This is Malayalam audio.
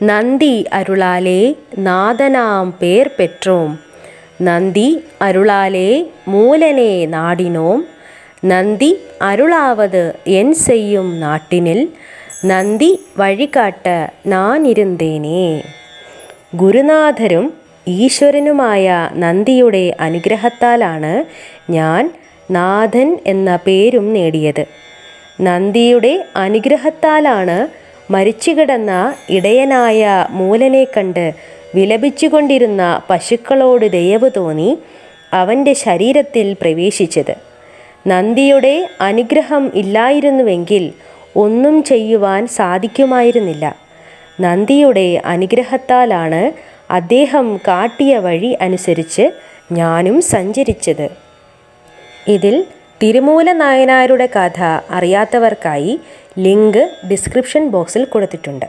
நந்தி அருளாலே நாதனாம் பேர் பெற்றோம் நந்தி அருளாலே மூலனே நாடினோம் நந்தி அருளாவது என் செய்யும் നാട്ടിനിൽ നന്ദി വഴികാട്ട നാനിരുന്നേനേ ഗുരുനാഥരും ഈശ്വരനുമായ നന്ദിയുടെ അനുഗ്രഹത്താലാണ് ഞാൻ നാഥൻ എന്ന പേരും നേടിയത് നന്ദിയുടെ അനുഗ്രഹത്താലാണ് മരിച്ചുകിടന്ന ഇടയനായ മൂലനെ കണ്ട് വിലപിച്ചുകൊണ്ടിരുന്ന പശുക്കളോട് ദയവ് തോന്നി അവന്റെ ശരീരത്തിൽ പ്രവേശിച്ചത്. നന്ദിയുടെ അനുഗ്രഹം ഇല്ലായിരുന്നുവെങ്കിൽ ഒന്നും ചെയ്യുവാൻ സാധിക്കുമായിരുന്നില്ല. നന്ദിയുടെ അനുഗ്രഹത്താലാണ് അദ്ദേഹം കാട്ടിയ വഴി അനുസരിച്ച് ഞാനും സഞ്ചരിച്ചത്. ഇതിൽ തിരുമൂല നായനാരുടെ കഥ അറിയാത്തവർക്കായി ലിങ്ക് ഡിസ്ക്രിപ്ഷൻ ബോക്സിൽ കൊടുത്തിട്ടുണ്ട്.